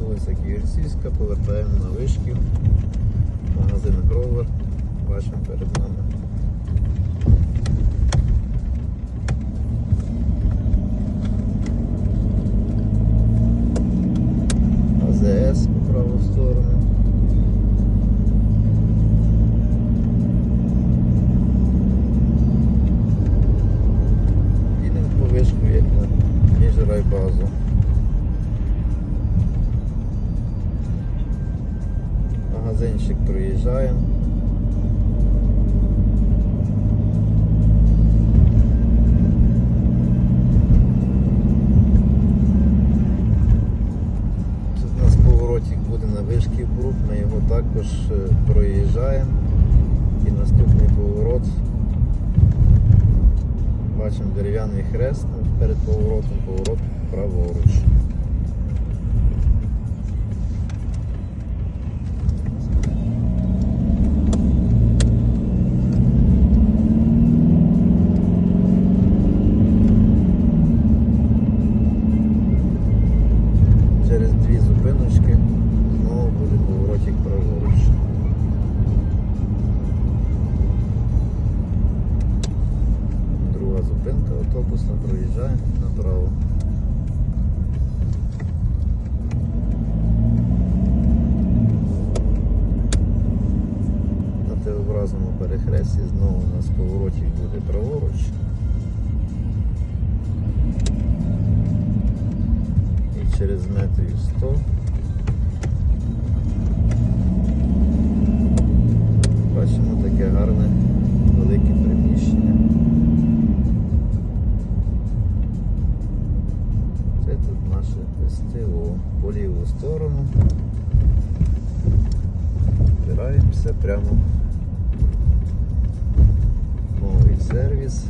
вулиця Ківерцівська, повертаємо на вишків. Магазин Гровер. Бачимо перед нами. АЗС по праву сторону. Їдемо по вишку, як на міжрайбазу. Магазинчик проїжджаємо. Тут у нас поворотик буде на вишки Брук, ми його також е, проїжджаємо. І наступний поворот. Бачимо дерев'яний хрест перед поворотом, поворот автобусна, проїжджає направо. На Т-образному перехресті знову у нас поворотик буде праворуч. І через метрів 100 наше СТО по ліву сторону. Збираємося прямо в новий сервіс.